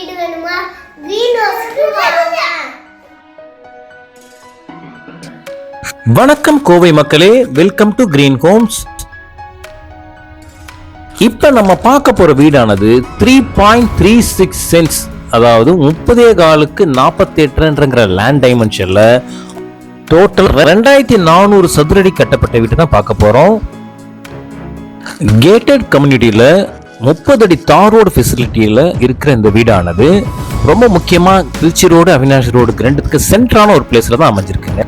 வீடு வேணுமா? கிரீன் ஹவுஸ்க்கு வாங்க. வணக்கம் கோவை மக்களே வெல்கம் டு கிரீன் ஹோம்ஸ் இப்ப நம்ம பார்க்க போற வீடானது three point three six cents அதாவது முப்பதே காலுக்கு நாற்பத்தி எட்டுங்கிற லேண்ட் டைமென்ஷன்ல டோட்டல் ரெண்டாயிரத்தி நானூறு சதுரடி கட்டப்பட்ட வீட்டை தான் பார்க்க போறோம். கேட்டட் கம்யூனிட்டியில முப்பது அடி தார் ரோடு ஃபெசிலிட்டியில் இருக்கிற இந்த வீடானது ரொம்ப முக்கியமாக திருச்சி ரோடு அவினாஷ் ரோடுக்கு ரெண்டுத்துக்கு சென்ட்ரான ஒரு பிளேஸில் தான் அமைஞ்சிருக்குங்க.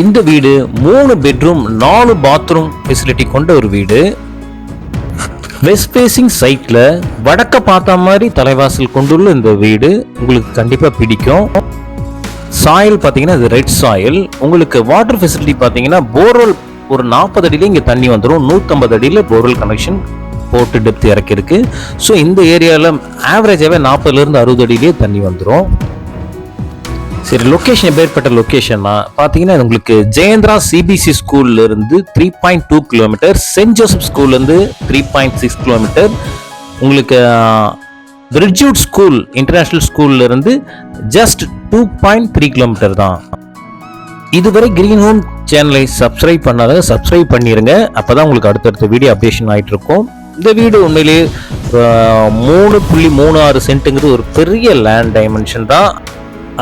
இந்த வீடு மூணு பெட்ரூம் நாலு பாத்ரூம் ஃபெசிலிட்டி கொண்ட ஒரு வீடு. வெஸ்ட் ஃபேசிங் சைட்டில் வடக்க பார்த்த மாதிரி தலைவாசல் கொண்டுள்ள இந்த வீடு உங்களுக்கு கண்டிப்பாக பிடிக்கும். சாயில் பார்த்தீங்கன்னா இது ரெட் சாயில் உங்களுக்கு வாட்டர் ஃபெசிலிட்டி பார்த்தீங்கன்னா போர்வெல் ஒரு நாற்பது அடியில் இங்கே தண்ணி வந்துடும் நூற்றம்பது அடியில் போர்வெல் கனெக்ஷன் போட்டு டெப்த் இறக்கிருக்கு ஸோ இந்த ஏரியாவில் ஆவரேஜாகவே நாற்பதுலேருந்து அறுபது அடியிலேயே தண்ணி வந்துடும் சரி லொக்கேஷன் பேர்பட்ட லொக்கேஷன்னா பார்த்தீங்கன்னா உங்களுக்கு ஜெயந்திரா சிபிசி ஸ்கூல்ல இருந்து three point two kilometre Saint Joseph ஸ்கூல்லேருந்து த்ரீ பாயிண்ட் சிக்ஸ் கிலோமீட்டர் உங்களுக்கு பிரிட்ஜூட் ஸ்கூல் இன்டர்நேஷ்னல் ஸ்கூல்லேருந்து just two point three kilometre தான். இதுவரை கிரீன் ஹோம் சேனலை சப்ஸ்கிரைப் பண்ணாத சப்ஸ்கிரைப் அப்போ தான் உங்களுக்கு அடுத்தடுத்த வீடியோ அப்டேஷன் ஆகிட்டு இருக்கும் இந்த வீடு உண்மையிலேயே மூணு புள்ளி மூணு ஆறு சென்ட்டுங்கிறது ஒரு பெரிய லேண்ட் டைமென்ஷன் தான்.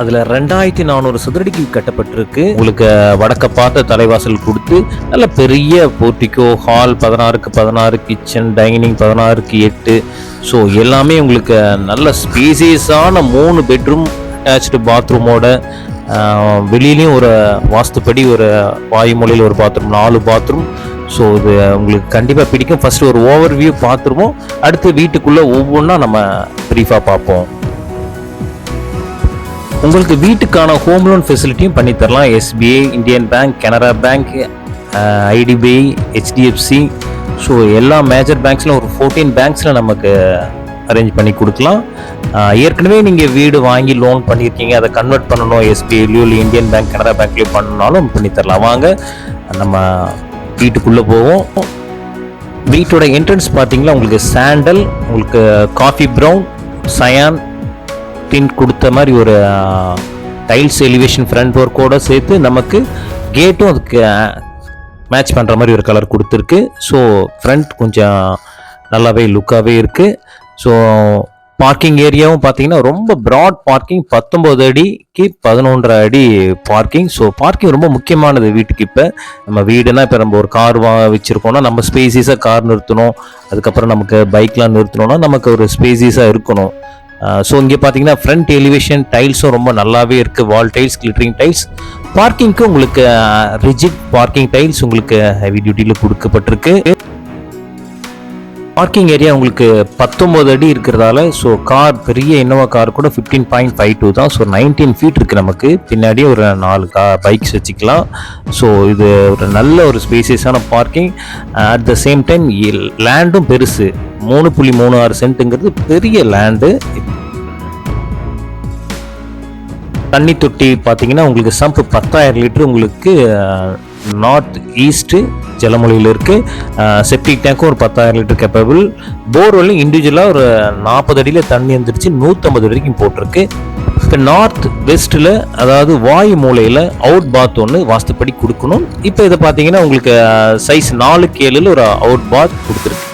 அதில் ரெண்டாயிரத்தி நானூறு சதுரடிக்கு கட்டப்பட்டிருக்கு. உங்களுக்கு வடக்க பார்த்த தலைவாசல் கொடுத்து நல்ல பெரிய போர்ட்டிக்கோ ஹால் பதினாறுக்கு பதினாறு கிச்சன் டைனிங் பதினாறுக்கு எட்டு. ஸோ எல்லாமே உங்களுக்கு நல்ல ஸ்பீசியஸான மூணு பெட்ரூம் அட்டாச்சு பாத்ரூமோட வெளியிலையும் ஒரு வாஸ்துப்படி ஒரு வாயுமொழியில் ஒரு பாத்ரூம் நாலு பாத்ரூம் ஸோ இது உங்களுக்கு கண்டிப்பாக பிடிக்கும். ஃபர்ஸ்ட் ஒரு ஓவர் வியூ பார்த்துருவோம். அடுத்து வீட்டுக்குள்ளே ஒவ்வொன்றா நம்ம ப்ரீஃபாக பார்ப்போம். உங்களுக்கு வீட்டுக்கான ஹோம் லோன் ஃபெசிலிட்டியும் பண்ணித்தரலாம் SBI Indian Bank Canara bank IDBI HDFC so எல்லா மேஜர் பேங்க்ஸில் ஒரு ஃபோர்டீன் பேங்க்ஸில் நமக்கு அரேஞ்ச் பண்ணி கொடுக்கலாம். ஏற்கனவே நீங்கள் வீடு வாங்கி லோன் பண்ணியிருக்கீங்க அதை கன்வெர்ட் பண்ணணும் எஸ்பிஐலையோ இல்லை இந்தியன் பேங்க் கனரா பேங்க்லேயோ பண்ணாலும் பண்ணி தரலாம். வாங்க நம்ம வீட்டுக்குள்ளே போவோம். வீட்டோட என்ட்ரன்ஸ் பார்த்தீங்கன்னா உங்களுக்கு சாண்டல் உங்களுக்கு காஃபி ப்ரௌன் சயான் டின் கொடுத்த மாதிரி ஒரு டைல்ஸ் எலிவேஷன் ஃப்ரண்ட் ஒர்க்கோட சேர்த்து நமக்கு கேட்டும் அதுக்கு மேட்ச் பண்ணுற மாதிரி ஒரு கலர் கொடுத்துருக்கு. ஸோ ஃப்ரண்ட் கொஞ்சம் நல்லாவே லுக்காகவே இருக்குது ஸோ பார்க்கிங் ஏரியாவும் பார்த்தீங்கன்னா ரொம்ப ப்ராட் பார்க்கிங் பத்தொம்போது அடிக்கு பதினொன்றரை அடி பார்க்கிங் ஸோ பார்க்கிங் ரொம்ப முக்கியமானது வீட்டுக்கு இப்போ. நம்ம வீடுனா இப்போ நம்ம ஒரு கார் வா வச்சுருக்கோம்னா நம்ம ஸ்பேசிஸாக கார் நிறுத்தணும். அதுக்கப்புறம் நமக்கு பைக்லாம் நிறுத்தணும்னா நமக்கு ஒரு ஸ்பேசிஸாக இருக்கணும். ஸோ இங்கே பார்த்தீங்கன்னா ஃப்ரண்ட் எலிவேஷன் டைல்ஸும் ரொம்ப நல்லாவே இருக்குது வால் டைல்ஸ் கிளிட்டரிங் டைல்ஸ் பார்க்கிங்க்கு உங்களுக்கு ரிஜிட் பார்க்கிங் டைல்ஸ் உங்களுக்கு ஹெவி டியூட்டியில் கொடுக்கப்பட்டிருக்கு. பார்க்கிங் ஏரியா உங்களுக்கு பத்தொம்போது அடி இருக்கிறதால ஸோ கார் பெரிய இன்னோவா கார் கூட ஃபிஃப்டீன் பாயிண்ட் ஃபைவ் டூ தான். ஸோ நைன்டீன் ஃபீட் இருக்குது நமக்கு. பின்னாடி ஒரு நாலு கா பைக்ஸ் வச்சுக்கலாம். ஸோ இது ஒரு நல்ல ஒரு ஸ்பேசியஸான parking at the same time லேண்டும் பெருசு. மூணு புள்ளி மூணு ஆறு சென்ட்டுங்கிறது பெரிய லேண்டு தண்ணி தொட்டி பார்த்தீங்கன்னா உங்களுக்கு சம்ப் பத்தாயிரம் லிட்டர் உங்களுக்கு uh, நார்த் ஈஸ்ட்டு ஜலமொழியில் இருக்குது செப்டிக் டேங்க்கும் ஒரு பத்தாயிரம் லிட்டர் கேப்பபிள் போர்வெல்லும் இண்டிவிஜுவலாக ஒரு நாற்பது அடியில் தண்ணி வந்துருச்சு. நூற்றம்பது வரைக்கும் போட்டிருக்கு. இப்போ நார்த் வெஸ்ட்டில் அதாவது வாயு மூலையில் அவுட் பாத் ஒன்று வாஸ்துப்படி கொடுக்கணும். இப்போ இதை பார்த்தீங்கன்னா உங்களுக்கு சைஸ் நாலுக்கு ஏழில் ஒரு அவுட் பாத் கொடுத்துருக்கு.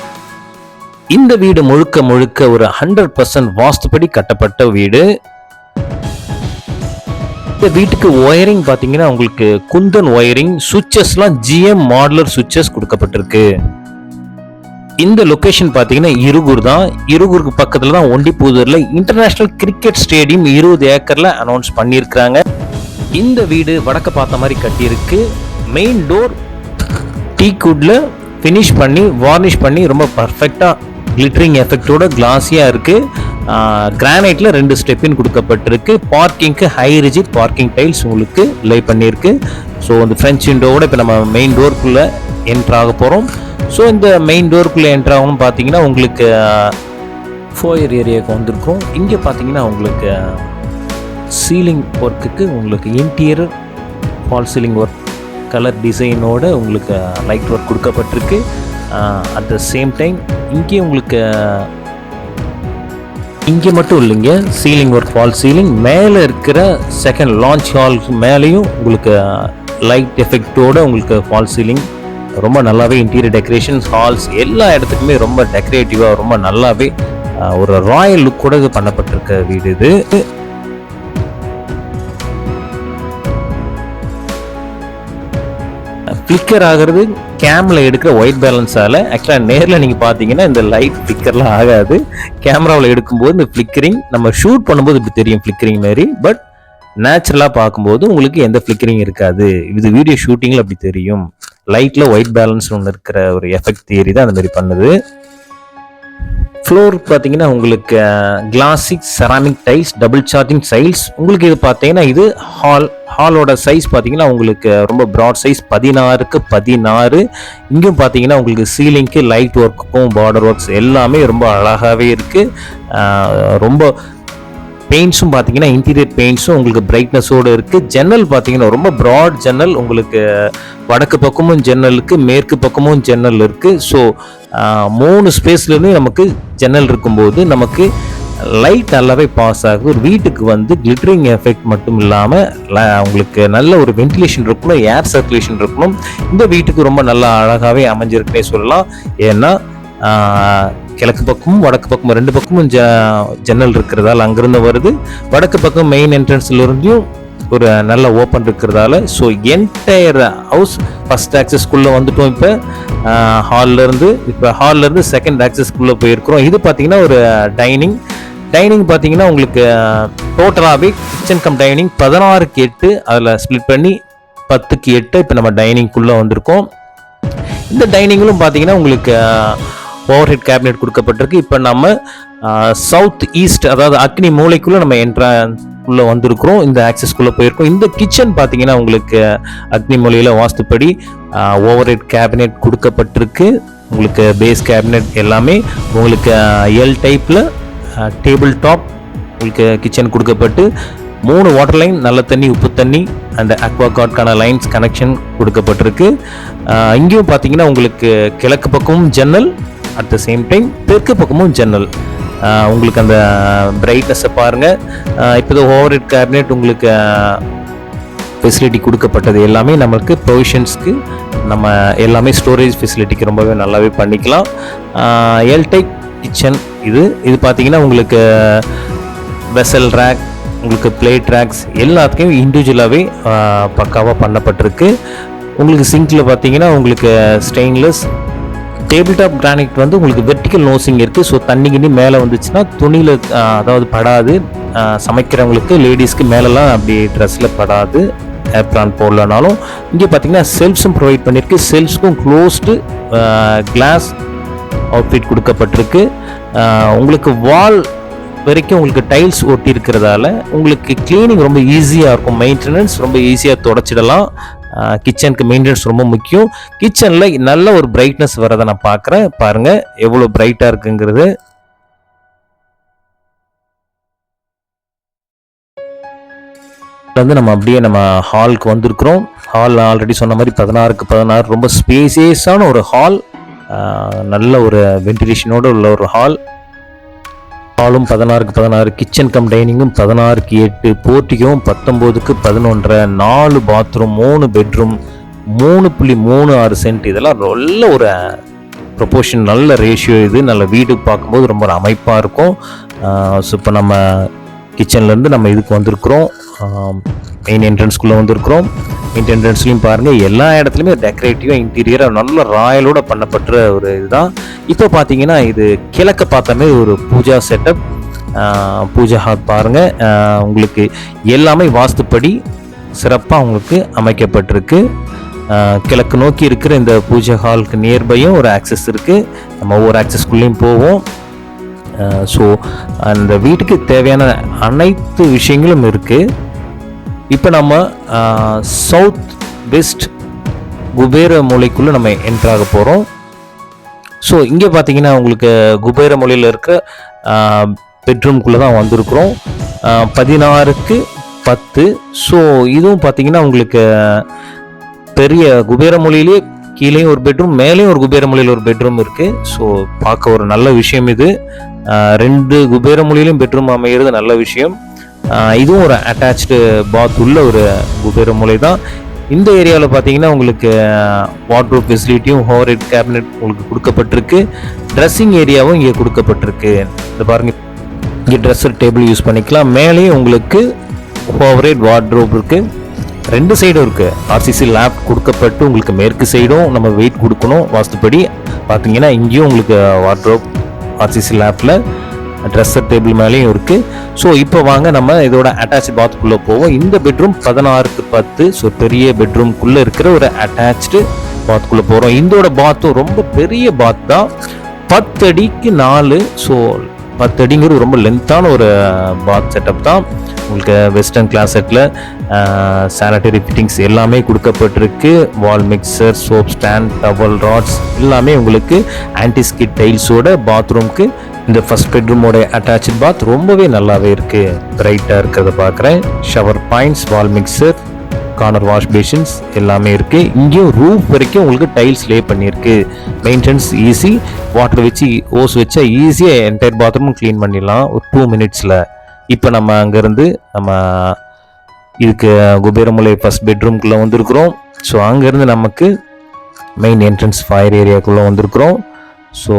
இந்த வீடு முழுக்க முழுக்க ஒரு ஹண்ட்ரட் பர்சன்ட் வாஸ்துப்படி கட்டப்பட்ட வீடு. இந்த வீட்டுக்கு ஒயரிங் பார்த்தீங்கன்னா உங்களுக்கு குந்தன் ஒயரிங் சுவிச்சஸ்லாம் ஜிஎம் மாடலர் சுவிச்சஸ் கொடுக்கப்பட்டிருக்கு. இந்த லொக்கேஷன் பார்த்தீங்கன்னா இருகூர் தான். இருகூருக்கு பக்கத்தில் தான் ஒண்டிப்பூதூரில் இன்டர்நேஷ்னல் கிரிக்கெட் ஸ்டேடியம் இருபது ஏக்கரில் அனௌன்ஸ் பண்ணியிருக்கிறாங்க. இந்த வீடு வடக்க பார்த்த மாதிரி கட்டியிருக்கு. மெயின் டோர் டீக்குட்ல ஃபினிஷ் பண்ணி வார்னிஷ் பண்ணி ரொம்ப பர்ஃபெக்டாக கிளிட்டரிங் எஃபெக்டோட கிளாஸியாக இருக்குது கிரானைட்டில் ரெண்டு ஸ்டெப்பின் கொடுக்கப்பட்டிருக்கு. பார்க்கிங்க்கு ஹை ரிஜிட் பார்க்கிங் டைல்ஸ் உங்களுக்கு லே பண்ணியிருக்கு. ஸோ இந்த ஃப்ரெஞ்ச் விண்டோவோட இப்போ நம்ம மெயின் டோருக்குள்ளே என்ட்ரு ஆக போகிறோம் ஸோ இந்த மெயின் டோருக்குள்ளே என்ட்ராகணும்னு பார்த்தீங்கன்னா உங்களுக்கு ஃபோயர் ஏரியாவுக்கு வந்திருக்கும். இங்கே பார்த்தீங்கன்னா உங்களுக்கு சீலிங் ஒர்க்குக்கு உங்களுக்கு interior false ceiling work colour டிசைனோட உங்களுக்கு லைட் ஒர்க் கொடுக்கப்பட்டிருக்கு. அட் த சேம் டைம் இங்கே உங்களுக்கு இங்கே மட்டும் இல்லைங்க. சீலிங் ஒர்க் ஃபால் சீலிங் மேலே இருக்கிற செகண்ட் லான்ச் ஹால்க்கு மேலேயும் உங்களுக்கு லைட் எஃபெக்டோட உங்களுக்கு ஃபால் சீலிங் ரொம்ப நல்லாவே இன்டீரியர் டெக்கரேஷன்ஸ் ஹால்ஸ் எல்லா இடத்துக்குமே ரொம்ப டெக்கரேட்டிவாக ரொம்ப நல்லாவே ஒரு ராயல் லுக்கோட இது பண்ணப்பட்டிருக்க வீடு இது. ஃப்ளிக்கர் ஆகிறது கேமில் எடுக்கிற ஒயிட் பேலன்ஸால் ஆக்சுவலாக நேரில் நீங்கள் பார்த்தீங்கன்னா இந்த லைட் ஃப்ளிக்கர்லாம் ஆகாது. கேமராவில் எடுக்கும்போது இந்த ஃப்ளிக்கரிங் நம்ம ஷூட் பண்ணும்போது இப்படி தெரியும் ஃப்ளிக்கரிங் மாதிரி பட் நேச்சுரலாக பார்க்கும்போது உங்களுக்கு எந்த ஃப்ளிக்கரிங் இருக்காது. இது வீடியோ ஷூட்டிங்கில் அப்படி தெரியும். லைட்டில் ஒயிட் பேலன்ஸ் ஒன்று இருக்கிற ஒரு எஃபெக்ட் தியரி தான் அந்த மாதிரி பண்ணுது. ஃப்ளோர் பார்த்தீங்கன்னா உங்களுக்கு classic ceramic tiles double charging tiles உங்களுக்கு இது பார்த்தீங்கன்னா இது ஹால் ஹாலோட சைஸ் பார்த்தீங்கன்னா உங்களுக்கு ரொம்ப ப்ராட் சைஸ் பதினாறுக்கு பதினாறு. இங்கேயும் பார்த்தீங்கன்னா உங்களுக்கு சீலிங்க்கு லைட் ஒர்க்குக்கும் பார்டர் ஒர்க்ஸ் எல்லாமே ரொம்ப அழகாகவே இருக்குது ரொம்ப பெயிண்ட்ஸும் பார்த்தீங்கன்னா இன்டீரியர் பெயிண்ட்ஸும் உங்களுக்கு பிரைட்னஸோடு இருக்குது ஜன்னல் பார்த்தீங்கன்னா ரொம்ப ப்ராட் ஜன்னல் உங்களுக்கு வடக்கு பக்கமும் ஜன்னல் இருக்குது மேற்கு பக்கமும் ஜன்னல் இருக்குது ஸோ மூணு ஸ்பேஸ்லேருந்து நமக்கு ஜன்னல் இருக்கும்போது நமக்கு லைட் நல்லாவே பாஸ் ஆகுது. ஒரு வீட்டுக்கு வந்து கிளிட்டரிங் எஃபெக்ட் மட்டும் இல்லாமல் உங்களுக்கு நல்ல ஒரு வென்டிலேஷன் இருக்கணும் ஏர் சர்க்குலேஷன் இருக்கணும். இந்த வீட்டுக்கு ரொம்ப நல்லா அழகாகவே அமைஞ்சிருக்குன்னே சொல்லலாம். ஏன்னா கிழக்கு பக்கமும் வடக்கு பக்கமும் ரெண்டு பக்கமும் ஜ ஜன்னல் இருக்கிறதால அங்கிருந்து வருது. வடக்கு பக்கம் மெயின் என்ட்ரன்ஸ்லேருந்தையும் ஒரு நல்ல ஓப்பன் இருக்கிறதால ஸோ என்டையர் ஹவுஸ் ஃபர்ஸ்ட் ஆக்சஸ்க்குள்ளே வந்துட்டோம் இப்போ. ஹால்லேருந்து இப்போ ஹால்லேருந்து செகண்ட் ஆக்சஸ்க்குள்ளே போயிருக்கிறோம். இது பார்த்தீங்கன்னா ஒரு டைனிங் டைனிங் பார்த்தீங்கன்னா உங்களுக்கு டோட்டலாகவே கிச்சன் கம் டைனிங் பதினாறுக்கு எட்டு அதில் ஸ்ப்ளிட் பண்ணி பத்துக்கு எட்டு இப்போ நம்ம டைனிங்குள்ளே வந்திருக்கோம். இந்த டைனிங்களும் பார்த்தீங்கன்னா உங்களுக்கு ஓவர் ஹெட் கேபினெட் கொடுக்கப்பட்டிருக்கு. இப்போ நம்ம சவுத் ஈஸ்ட் அதாவது அக்னி மூலைக்குள்ளே நம்ம என்ட்ரா உள்ள வந்திருக்கிறோம். இந்த ஆக்சஸ்க்குள்ளே போயிருக்கோம். இந்த கிச்சன் பார்த்தீங்கன்னா உங்களுக்கு அக்னி மூலையில் வாஸ்துப்படி ஓவர் ஹெட் கேபினெட் கொடுக்கப்பட்டிருக்கு. உங்களுக்கு பேஸ் கேபினெட் எல்லாமே உங்களுக்கு எல் டைப்பில் டேபிள் டாப் உங்களுக்கு கிச்சன் கொடுக்கப்பட்டு மூணு வாட்டர் லைன் நல்ல தண்ணி உப்பு தண்ணி அந்த அக்வா கார்டுக்கான லைன்ஸ் கனெக்ஷன் கொடுக்கப்பட்டிருக்கு. இங்கேயும் பார்த்தீங்கன்னா உங்களுக்கு கிழக்கு பக்கமும் ஜன்னல் அட் த சேம் டைம் தெற்கு பக்கமும் ஜன்னல் உங்களுக்கு அந்த பிரைட்னஸை பாருங்கள் இப்போ ஓவர் ஹெட் கேபினெட் உங்களுக்கு ஃபெசிலிட்டி கொடுக்கப்பட்டது எல்லாமே நம்மளுக்கு ப்ரொவிஷன்ஸ்க்கு நம்ம எல்லாமே ஸ்டோரேஜ் ஃபெசிலிட்டிக்கு ரொம்பவே நல்லாவே பண்ணிக்கலாம். எல் டைப் கிச்சன் இது. இது பார்த்தீங்கன்னா உங்களுக்கு வெசல் ரேக் உங்களுக்கு பிளேட் ரேக்ஸ் எல்லாத்துக்கும் இண்டிவிஜுவலாகவே பக்காவாக பண்ணப்பட்டிருக்கு. உங்களுக்கு சிங்கில் பார்த்தீங்கன்னா உங்களுக்கு ஸ்டெயின்லெஸ் டேபிள் டாப் கிரானைட் வந்து உங்களுக்கு வெர்டிக்கல் நோசிங் இருக்குது ஸோ தண்ணி கிண்ணி மேலே வந்துச்சுன்னா துணியில் அதாவது படாது. சமைக்கிறவங்களுக்கு லேடிஸ்க்கு மேலெல்லாம் அப்படி ட்ரெஸ்ஸில் படாது. ஏப்ரான் போடலனாலும் இங்கே பார்த்தீங்கன்னா செல்ஃப்ஸும் ப்ரொவைட் பண்ணியிருக்கு செல்ஃப்ஸ்க்கும் க்ளோஸ்டு கிளாஸ் அவுட்ஃபிட் கொடுக்கப்பட்டிருக்கு. உங்களுக்கு வால் வரைக்கும் உங்களுக்கு டைல்ஸ் ஒட்டி இருக்கிறதால உங்களுக்கு க்ளீனிங் ரொம்ப ஈஸியாக இருக்கும். மெயின்டெனன்ஸ் ரொம்ப ஈஸியாக தொடச்சிடலாம். கிச்சனுக்கு மெயின்டெனன்ஸ் ரொம்ப முக்கியம். கிச்சனில் நல்ல ஒரு பிரைட்னஸ் வரதை நான் பார்க்குறேன். பாருங்கள் எவ்வளோ பிரைட்டாக இருக்குங்கிறது. வந்து நம்ம அப்படியே நம்ம ஹாலுக்கு வந்திருக்கிறோம். ஹால் ஆல்ரெடி சொன்ன மாதிரி பதினாறுக்கு பதினாறு. ரொம்ப ஸ்பேசியஸான ஒரு ஹால் நல்ல ஒரு வென்டிலேஷனோடு உள்ள ஒரு ஹால் ஹாலும் பதினாறுக்கு பதினாறு கிச்சன் கம் டைனிங்கும் பதினாறுக்கு எட்டு போர்ட்டிகவும் பத்தொம்போதுக்கு பதினொன்றரை நாலு பாத்ரூம் மூணு பெட்ரூம் மூணு புள்ளி மூணு ஆறு சென்ட் இதெல்லாம் நல்ல ஒரு uh, ப்ரொபோர்ஷன் நல்ல ரேஷியோ இது. நல்ல வீடு பார்க்கும்போது ரொம்ப ஒரு அமைப்பாக இருக்கும். ஸோ இப்போ நம்ம கிச்சன்லேருந்து நம்ம இதுக்கு வந்திருக்கிறோம். மெயின் என்ட்ரன்ஸ்குள்ளே வந்திருக்கிறோம். மெயின் என்ட்ரன்ஸ்லையும் பாருங்கள் எல்லா இடத்துலையுமே டெக்கரேட்டிவாக இன்டீரியராக நல்ல ராயலோட பண்ணப்பட்ட ஒரு இதுதான். இப்போ பார்த்தீங்கன்னா இது கிழக்க பார்த்த ஒரு பூஜா செட்டப் பூஜா ஹால் பாருங்கள் உங்களுக்கு எல்லாமே வாஸ்துப்படி சிறப்பாக உங்களுக்கு அமைக்கப்பட்டிருக்கு. கிழக்கு நோக்கி இருக்கிற இந்த பூஜை ஹாலுக்கு நியர்பையும் ஒரு ஆக்சஸ் இருக்குது நம்ம ஒவ்வொரு ஆக்சஸ்குள்ளேயும் போவோம். ஸோ அந்த வீட்டுக்கு தேவையான அனைத்து விஷயங்களும் இருக்குது இப்போ நம்ம சவுத் வெஸ்ட் குபேர மூலைக்குள்ளே நம்ம என்ட்ராக போகிறோம் ஸோ இங்கே பார்த்தீங்கன்னா உங்களுக்கு குபேர மொழியில் இருக்க பெட்ரூம்குள்ளே தான் வந்திருக்கிறோம். பதினாறுக்கு பத்து. ஸோ இதுவும் பார்த்தீங்கன்னா உங்களுக்கு பெரிய குபேர மொழியிலே கீழேயும் ஒரு பெட்ரூம் மேலேயும் ஒரு குபேரமொழியில் ஒரு பெட்ரூம் இருக்குது ஸோ பார்க்க ஒரு நல்ல விஷயம் இது. ரெண்டு குபேரமொழியிலும் பெட்ரூம் அமைகிறது நல்ல விஷயம். இதுவும் ஒரு அட்டாச்சு பாத் உள்ள ஒரு குபேரமொழி தான். இந்த ஏரியாவில் பார்த்தீங்கன்னா உங்களுக்கு வாட்ரூப் ஃபெசிலிட்டியும் ஹோரேட் கேபினெட் உங்களுக்கு கொடுக்கப்பட்டிருக்கு. ட்ரெஸ்ஸிங் ஏரியாவும் இங்கே கொடுக்கப்பட்டிருக்கு. இந்த பாருங்க. இங்கே ட்ரெஸ்ஸர் டேபிள் யூஸ் பண்ணிக்கலாம். மேலேயும் உங்களுக்கு ஹோவரேட் வார்ட்ரோப் இருக்குது ரெண்டு சைடும் இருக்குது ஆர்சிசி லேப் கொடுக்கப்பட்டு உங்களுக்கு மேற்கு சைடும் நம்ம வெயிட் கொடுக்கணும் வாஸ்துப்படி. பார்த்தீங்கன்னா இங்கேயும் உங்களுக்கு வார்ட்ரோப் ஆர்சிசி லேப்பில் ட்ரெஸ்ஸர் டேபிள் மேலேயும் இருக்குது ஸோ இப்போ வாங்க நம்ம இதோட அட்டாச் பாத்குள்ளே போவோம். இந்த பெட்ரூம் பதினாறுக்கு பத்து. ஸோ பெரிய பெட்ரூம்குள்ளே இருக்கிற ஒரு அட்டாச்சு பாத்குள்ளே போகிறோம் இதோட பாத்தும் ரொம்ப பெரிய பாத் தான். பத்து அடிக்கு நாலு. ஸோ பத்து அடிங்கிறது ரொம்ப லென்த்தான ஒரு பாத் செட்டப் தான். உங்களுக்கு வெஸ்டர்ன் கிளாசெட்டில் சானிட்டரி ஃபிட்டிங்ஸ் எல்லாமே கொடுக்கப்பட்டிருக்கு. Wall mixer soap stand towel rods எல்லாமே உங்களுக்கு ஆன்டிஸ்கிட் டைல்ஸோட பாத்ரூம்க்கு இந்த ஃபஸ்ட் பெட்ரூமோட அட்டாச்சு பாத் ரொம்பவே நல்லாவே இருக்குது பிரைட்டாக இருக்கிறத பார்க்குறேன். Shower points wall mixer corner wash basins எல்லாமே இருக்கு. இங்கேயும் ரூஃப் வரைக்கும் உங்களுக்கு டைல்ஸ் லே பண்ணியிருக்கு மெயின்டெனன்ஸ் ஈஸி வாட்டர் வச்சு ஓஸ் வச்சா ஈஸியாக என்டையர் பாத்ரூமும் க்ளீன் பண்ணிடலாம். ஒரு டூ மினிட்ஸில் இப்போ நம்ம அங்கேருந்து நம்ம இதுக்கு குபேரமுலை ஃபர்ஸ்ட் பெட்ரூம்குள்ளே வந்திருக்கிறோம். ஸோ அங்கேருந்து நமக்கு மெயின் என்ட்ரன்ஸ் ஃபயர் ஏரியாக்குள்ளே வந்திருக்கிறோம். So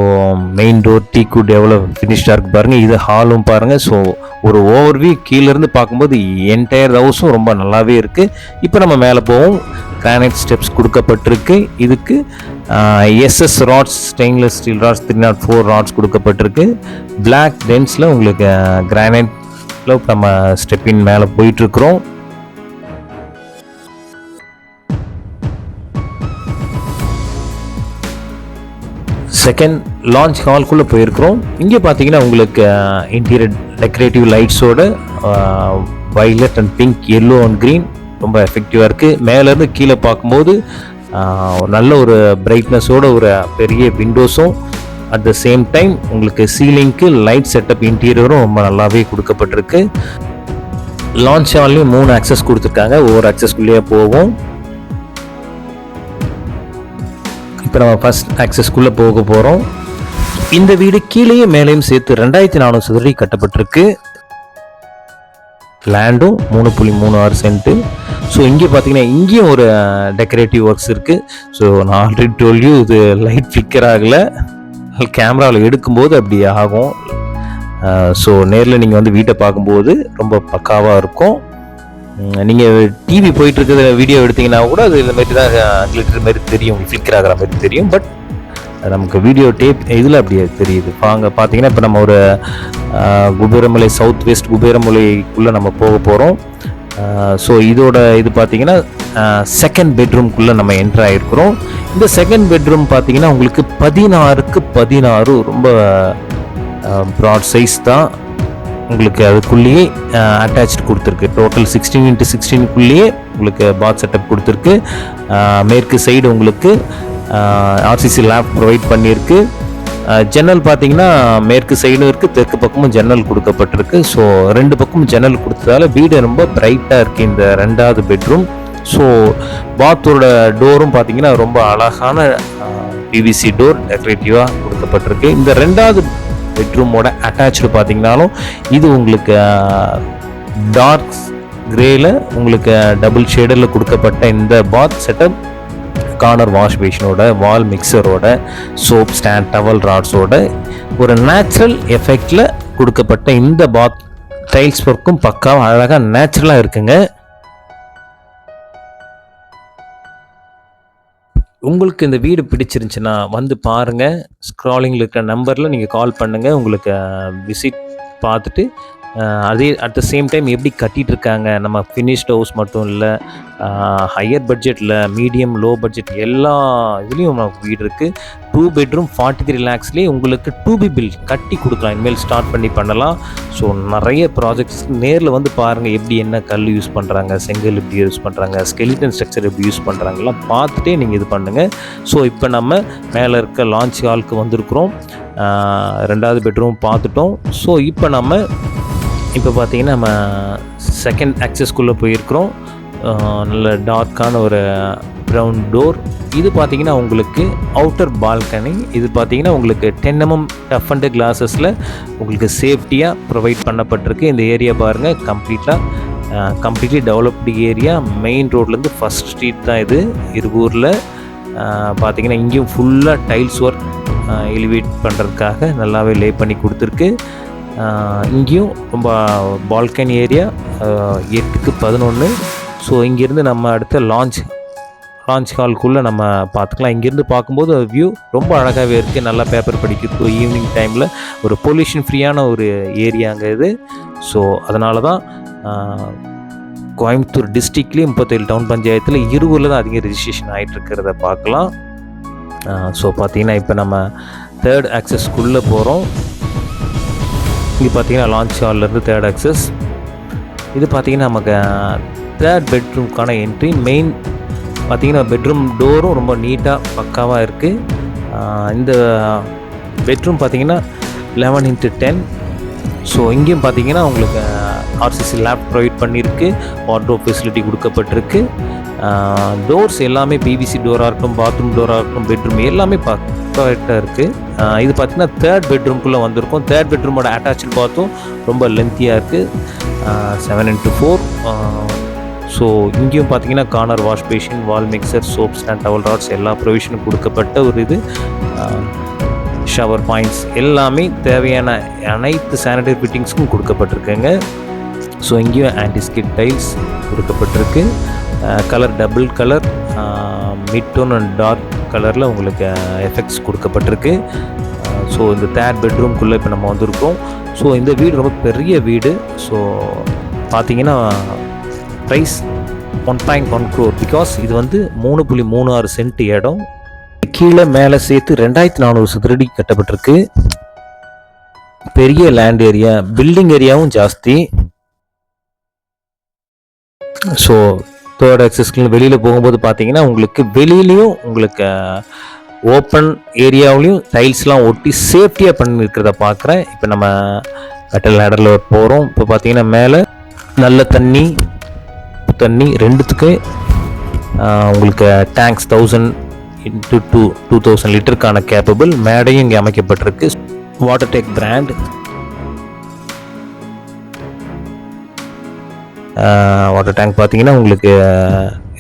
main door teak wood எவ்வளோ ஃபினிஷ்டாக இருக்கு பாருங்கள் இது ஹாலும் பாருங்கள் ஸோ ஒரு ஓவர்வியூ கீழேருந்து பார்க்கும்போது என்டையர் ஹவுஸும் ரொம்ப நல்லாவே இருக்குது இப்போ நம்ம மேலே போவோம். கிரானைட் ஸ்டெப்ஸ் கொடுக்கப்பட்டிருக்கு. இதுக்கு SS rods stainless steel rods three naught four rods கொடுக்கப்பட்டிருக்கு. பிளாக் டென்ஸில் உங்களுக்கு கிரானைட்டில் நம்ம ஸ்டெப்பின் மேலே போயிட்டுருக்குறோம் செகண்ட் லான்ச் ஹால்குள்ளே போயிருக்கிறோம். இங்கே பார்த்தீங்கன்னா உங்களுக்கு interior decorative லைட்ஸோட violet and pink yellow and green ரொம்ப எஃபெக்டிவாக இருக்குது மேலேருந்து கீழே பார்க்கும்போது நல்ல ஒரு பிரைட்னஸோட ஒரு பெரிய விண்டோஸும் அட் த சேம் டைம் உங்களுக்கு சீலிங்க்கு லைட் செட்டப் இன்டீரியரும் ரொம்ப நல்லாவே கொடுக்கப்பட்டிருக்கு. லான்ச் ஹால்லையும் மூணு ஆக்சஸ் கொடுத்துருக்காங்க. ஒவ்வொரு ஆக்சஸ்குள்ளேயே போவோம் இப்போ நம்ம ஃபஸ்ட் ஆக்சஸ்க்குள்ளே போக போகிறோம் இந்த வீடு கீழேயும் மேலேயும் சேர்த்து ரெண்டாயிரத்தி நானூறு சதுரடி கட்டப்பட்டிருக்கு. லேண்டும் மூணு புள்ளி மூணு ஆறு சென்ட்டு ஸோ இங்கே பார்த்தீங்கன்னா இங்கேயும் ஒரு டெக்கரேட்டிவ் ஒர்க்ஸ் இருக்குது ஸோ நான் ஆல்ரெடி டோல்யூ இது லைட் ஃபிக்கர் ஆகலை. கேமராவில் எடுக்கும்போது அப்படி ஆகும். ஸோ நேரில் நீங்கள் வந்து வீட்டை பார்க்கும்போது ரொம்ப பக்காவாக இருக்கும். நீங்கள் டிவி போயிட்டு இருக்கிற வீடியோ எடுத்தீங்கன்னா கூட அது இந்த மாதிரி தான் கிளிட்டர் மாதிரி தெரியும் ஃபிளிக்கர் ஆகிற மாதிரி தெரியும். பட் நமக்கு வீடியோ டேப் இதில் அப்படியே தெரியுது. இப்போ அங்கே பார்த்தீங்கன்னா இப்போ நம்ம ஒரு குபேரமலை சவுத் வெஸ்ட் குபேரமலைக்குள்ளே நம்ம போக போகிறோம் ஸோ இதோட இது பார்த்தீங்கன்னா செகண்ட் பெட்ரூம்குள்ளே நம்ம என்ட்ரு ஆகிருக்கிறோம் இந்த செகண்ட் பெட்ரூம் பார்த்தீங்கன்னா உங்களுக்கு பதினாறுக்கு பதினாறு ரொம்ப ப்ராட் சைஸ் தான். உங்களுக்கு அதுக்குள்ளேயே அட்டாச்சு கொடுத்துருக்கு. டோட்டல் சிக்ஸ்டீன் இன்ட்டு சிக்ஸ்டீனுக்குள்ளேயே உங்களுக்கு பாத் செட்டப் கொடுத்துருக்கு. மேற்கு சைடு உங்களுக்கு ஆர்சிசி லேப் ப்ரொவைட் பண்ணியிருக்கு. ஜன்னல் பார்த்தீங்கன்னா மேற்கு சைடும் இருக்குது தெற்கு பக்கமும் ஜன்னல் கொடுக்கப்பட்டிருக்கு. ஸோ ரெண்டு பக்கமும் ஜன்னல் கொடுத்ததால வீடு ரொம்ப பிரைட்டாக இருக்குது இந்த ரெண்டாவது பெட்ரூம் ஸோ பாத்தோட டோரும் பார்த்தீங்கன்னா ரொம்ப அழகான பிவிசி டோர் டெக்கரேட்டிவாக கொடுக்கப்பட்டிருக்கு. இந்த ரெண்டாவது பெட்ரூமோட அட்டாச்சு பார்த்தீங்கன்னாலும் இது உங்களுக்கு டார்க் கிரேல உங்களுக்கு டபுள் ஷேடில் கொடுக்கப்பட்ட இந்த பாத் செட்டப் கார்னர் வாஷ் பேஷனோட வால் மிக்சரோட சோப் ஸ்டாண்ட் டவல் ராட்ஸோட ஒரு நேச்சுரல் எஃபெக்டில் கொடுக்கப்பட்ட இந்த பாத் டைல்ஸ் ஒர்க்கும் பக்காவாக அழகாக நேச்சுரலாக இருக்குங்க. உங்களுக்கு இந்த வீடு பிடிச்சிருந்துச்சுன்னா வந்து பாருங்கள் ஸ்க்ராலிங்கில் இருக்கிற நம்பரில் நீங்கள் கால் பண்ணுங்கள் உங்களுக்கு விசிட் பார்த்துட்டு அதே அட் த சேம் டைம் எப்படி கட்டிகிட்டு இருக்காங்க நம்ம ஃபினிஷ்ட் ஹவுஸ் மட்டும் இல்லை ஹையர் பட்ஜெட்டில் மீடியம் லோ பட்ஜெட் எல்லா இதுலேயும் நமக்கு வீடு இருக்குது டூ பெட்ரூம் ஃபார்ட்டி த்ரீ லேக்ஸ்லேயே உங்களுக்கு டூ பி பில் கட்டி கொடுக்கலாம். இனிமேல் ஸ்டார்ட் பண்ணி பண்ணலாம். ஸோ நிறைய ப்ராஜெக்ட்ஸ் நேரில் வந்து பாருங்கள் எப்படி என்ன கல் யூஸ் பண்ணுறாங்க செங்கல் எப்படி யூஸ் பண்ணுறாங்க ஸ்கெலிட்டன் ஸ்ட்ரக்சர் எப்படி யூஸ் பண்ணுறாங்கலாம் பார்த்துட்டே நீங்கள் இது பண்ணுங்கள் ஸோ இப்போ நம்ம மேலே இருக்க லான்ச் ஹாலுக்கு வந்திருக்கிறோம். ரெண்டாவது பெட்ரூம் பார்த்துட்டோம். ஸோ இப்போ நம்ம இப்போ பார்த்தீங்கன்னா நம்ம செகண்ட் ஆக்சஸ்க்குள்ளே போயிருக்கிறோம். நல்ல டார்க்கான ஒரு ப்ரௌன் டோர் இது பார்த்தீங்கன்னா உங்களுக்கு அவுட்டர் பால்கனி இது பார்த்தீங்கன்னா உங்களுக்கு டென் எம்எம் டஃப் அண்ட் கிளாஸஸில் உங்களுக்கு சேஃப்டியாக ப்ரொவைட் பண்ணப்பட்டிருக்கு. இந்த ஏரியா பாருங்கள் கம்ப்ளீட்டாக கம்ப்ளீட்லி டெவலப்டு ஏரியா மெயின் ரோட்லேருந்து ஃபஸ்ட் ஸ்ட்ரீட் தான் இது. இருகூரில் பார்த்தீங்கன்னா இங்கேயும் ஃபுல்லாக டைல்ஸ் ஒர்க் எலிவேட் பண்ணுறதுக்காக நல்லாவே லே பண்ணி கொடுத்துருக்கு. இங்கேயும் ரொம்ப பால்கனி ஏரியா எட்டுக்கு பதினொன்று ஸோ இங்கேருந்து நம்ம அடுத்த லான்ச் லான்ச் ஹால்குள்ளே நம்ம பார்த்துக்கலாம். இங்கேருந்து பார்க்கும்போது வியூ ரொம்ப அழகாகவே இருக்குது நல்லா பேப்பர் படிக்கிறதுக்கு ஈவினிங் டைமில் ஒரு பொல்யூஷன் ஃப்ரீயான ஒரு ஏரியாங்க இது. ஸோ அதனால தான் கோயம்புத்தூர் டிஸ்ட்ரிக்ட்லேயும் முப்பத்தேழு டவுன் பஞ்சாயத்தில் இருவரில் தான் அதிகம் ரிஜிஸ்ட்ரேஷன் ஆகிட்டு இருக்கிறத பார்க்கலாம். ஸோ பார்த்திங்கன்னா இப்போ நம்ம தேர்ட் ஆக்சஸ்க்குள்ளே போகிறோம் இங்கே பார்த்தீங்கன்னா லான்ச் ஹால்லேருந்து தேர்ட் ஆக்சஸ் இது பார்த்தீங்கன்னா நமக்கு தேர்ட் பெட்ரூம்க்கான என்ட்ரி மெயின் பார்த்தீங்கன்னா பெட்ரூம் டோரும் ரொம்ப நீட்டாக பக்காவாக இருக்குது இந்த பெட்ரூம் பார்த்தீங்கன்னா லெவன் இன்ட்டு டென் ஸோ இங்கேயும் பார்த்தீங்கன்னா உங்களுக்கு ஆர்சிசி லேப் ப்ரொவைட் பண்ணியிருக்கு. வார்ட்ரோப் ஃபெசிலிட்டி கொடுக்கப்பட்டிருக்கு. டோர்ஸ் எல்லாமே பிவிசி டோராக இருக்கட்டும் பாத்ரூம் டோராக இருக்கட்டும் பெட்ரூம் எல்லாமே பர்ஃபெக்டாக இருக்குது இது பார்த்திங்கன்னா தேர்ட் பெட்ரூம்குள்ளே வந்திருக்கும். தேர்ட் பெட்ரூமோட அட்டாச்சு பாத்தும் ரொம்ப லென்த்தியாக இருக்குது செவன் இன்ட்டு ஃபோர் ஸோ இங்கேயும் பார்த்தீங்கன்னா corner wash basin wall mixer soaps and towel rods எல்லா ப்ரொவிஷனும் கொடுக்கப்பட்ட ஒரு இது. ஷவர் பாயிண்ட்ஸ் எல்லாமே தேவையான அனைத்து சானிடரி ஃபிட்டிங்ஸ்க்கும் கொடுக்கப்பட்டிருக்குங்க. ஸோ இங்கேயும் ஆன்டிஸ்கிட் டைல்ஸ் கொடுக்கப்பட்டிருக்கு. Colour double colour mid tone and dark கலரில் உங்களுக்கு எஃபெக்ட்ஸ் கொடுக்கப்பட்டிருக்கு. ஸோ இந்த தேர்ட் பெட்ரூம்குள்ளே இப்போ நம்ம வந்திருக்கோம். ஸோ இந்த வீடு ரொம்ப பெரிய வீடு. ஸோ பார்த்தீங்கன்னா price one point one crore because இது வந்து மூணு புள்ளி மூணு ஆறு சென்ட் இடம். கீழே மேலே சேர்த்து ரெண்டாயிரத்தி நானூறு சதுரடி கட்டப்பட்டிருக்கு. பெரிய லேண்ட் ஏரியா பில்டிங் ஏரியாவும் ஜாஸ்தி. ஸோ தேர்ட் ஆக்சஸ்க்கு வெளியில் போகும்போது பார்த்தீங்கன்னா உங்களுக்கு வெளியிலையும் உங்களுக்கு ஓப்பன் ஏரியாவிலையும் டைல்ஸ்லாம் ஒட்டி சேஃப்டியாக பண்ணியிருக்கிறத பார்க்குறேன் இப்போ நம்ம கட்டல் நடரில் போகிறோம் இப்போ பார்த்தீங்கன்னா மேலே நல்ல தண்ணி தண்ணி ரெண்டுத்துக்கு உங்களுக்கு tanks thousand into two two thousand லிட்டருக்கான capable மேடையும் இங்கே அமைக்கப்பட்டிருக்கு. Water tank brand water tank பார்த்தீங்கன்னா உங்களுக்கு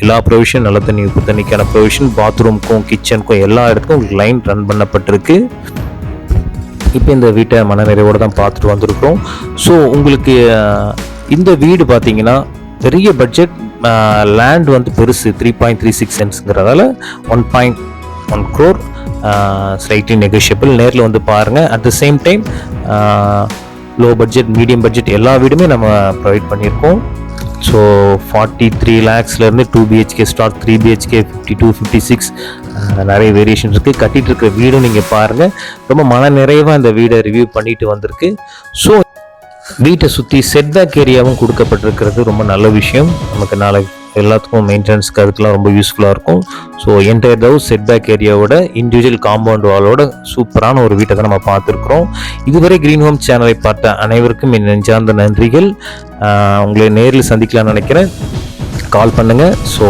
எல்லா ப்ரொவிஷன் நல்ல தண்ணி உப்பு தண்ணிக்கான ப்ரொவிஷன் பாத்ரூம்க்கும் கிச்சனுக்கும் எல்லா இடத்துக்கும் உங்களுக்கு லைன் ரன் பண்ணப்பட்டிருக்கு. இப்போ இந்த வீட்டை மனநிறைவோடு தான் பார்த்துட்டு வந்திருக்கிறோம். ஸோ உங்களுக்கு இந்த வீடு பார்த்தீங்கன்னா பெரிய பட்ஜெட் லேண்ட் வந்து பெருசு three point three six சென்ட்ஸுங்கிறதால one point one crore slightly negotiable நேரில் வந்து பாருங்கள் at the same time low budget medium budget எல்லா வீடுமே நம்ம ப்ரொவைட் பண்ணியிருக்கோம். So forty three லேக்ஸ்லேருந்து two BHK start three BHK fifty two fifty six நிறைய variation இருக்குது கட்டிகிட்டு இருக்கிற வீடும் நீங்கள் பாருங்கள் ரொம்ப மன நிறைவாக இந்த வீடை ரிவ்யூ பண்ணிட்டு வந்திருக்கு. ஸோ வீட்டை சுற்றி செட்பேக் ஏரியாவும் கொடுக்கப்பட்டிருக்கிறது ரொம்ப நல்ல விஷயம். நமக்கு நாளைக்கு எல்லாத்துக்கும் மெயின்டெனன்ஸ்க்கு அதுக்கெலாம் ரொம்ப யூஸ்ஃபுல்லாக இருக்கும். ஸோ என்டையர் ஹவுஸ் செட்பேக் ஏரியாவோட இண்டிவிஜுவல் காம்பவுண்ட் வாலோட சூப்பரான ஒரு வீட்டை தான் நம்ம பார்த்துருக்குறோம். இதுவரை க்ரீன் ஹோம் சேனலை பார்த்த அனைவருக்கும் என் நெஞ்சார்ந்த நன்றிகள். உங்களை நேரில் சந்திக்கலாம்னு நினைக்கிறேன். கால் பண்ணுங்கள் ஸோ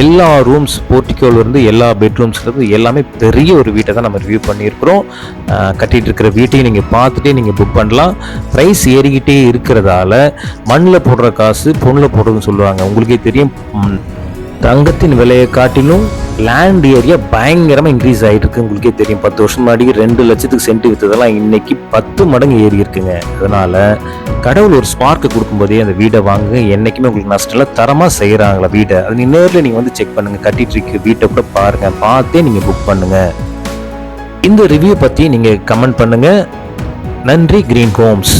எல்லா ரூம்ஸ் போர்ட்டிக்கோலேருந்து எல்லா பெட்ரூம்ஸ்லேருந்து எல்லாமே பெரிய ஒரு வீட்டை தான் நம்ம ரிவ்யூ பண்ணியிருக்கிறோம். கட்டிகிட்டு இருக்கிற வீட்டையும் நீங்கள் பார்த்துட்டே நீங்கள் புக் பண்ணலாம். ப்ரைஸ் ஏறிக்கிட்டே இருக்கிறதால மண்ணில் போடுற காசு பொண்ணில் போடுறதுன்னு சொல்லுவாங்க. உங்களுக்கே தெரியும். தங்கத்தின் விலையை காட்டிலும் லேண்ட் ஏரியா பயங்கரமாக இன்க்ரீஸ் ஆகிட்டு இருக்கு உங்களுக்கே தெரியும் பத்து வருஷம் முன்னாடி ரெண்டு லட்சத்துக்கு சென்ட் விற்றதெல்லாம் இன்னைக்கு பத்து மடங்கு ஏறி இருக்குங்க. அதனால கடவுள் ஒரு ஸ்பார்க்கை கொடுக்கும்போதே அந்த வீடை வாங்க என்னைக்குமே உங்களுக்கு நஷ்டம் இல்லை தரமாக செய்கிறாங்களா வீடை. அது நீ நேரில் நீங்கள் வந்து செக் பண்ணுங்கள் கட்டிட்டு இருக்கு வீட்டை கூட பாருங்கள் பார்த்தே நீங்கள் புக் பண்ணுங்கள் இந்த ரிவ்யூ பற்றி நீங்கள் கமெண்ட் பண்ணுங்கள் நன்றி கிரீன் ஹோம்ஸ்